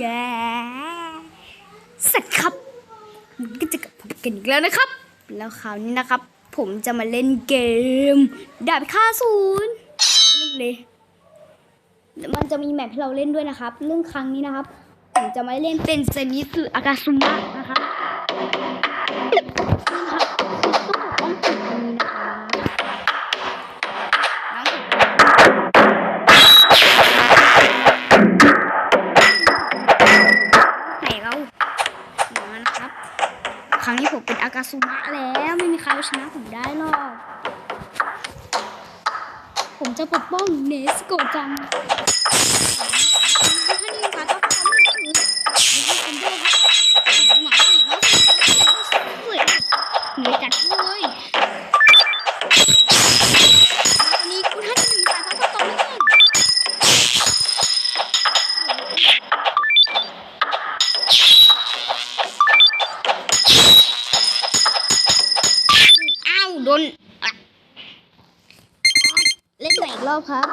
แย่สวัสดีครับก็จะกับผมกันอีกแล้วนะครับ แล้วคราวนี้นะครับ ผมจะมาเล่นเกมดาบค่าศูนย์เล่นเลยมันจะมีแมปให้เราเล่นด้วยนะครับ เรื่องครั้งนี้นะครับ ผมจะมาเล่นเป็นเซนิสึอากาซุมะนะครับ ครั้งนี้ผมเป็นอากาซุมะแล้วไม่มีใครเอาชนะผมได้หรอกผมจะปกป้องเนสโกจังถ้านี่ค่ะต้องทำให้ถือมีให้คนด้วยครับหมาสีเนาะสวยเหนื่อยจัด ดนเล่นใหม่อีกรอบครับ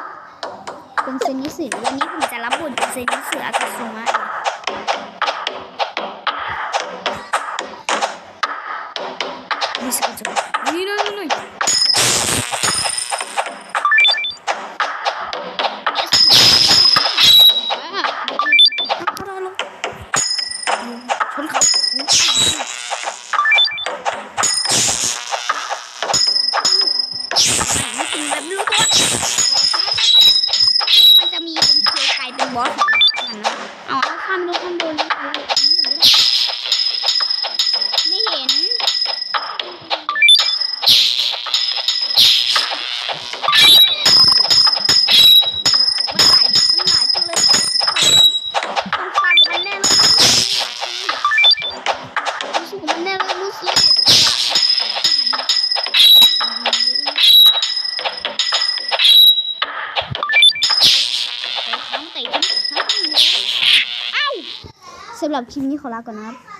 เป็นเซนิสึวันนี้ผมจะรับบทเป็นเซนิสึอากาซุมะ มันจะมีเป็นเครือข่ายเป็นบอส สำหรับคลิปนี้ขอลาก่อนนะครับ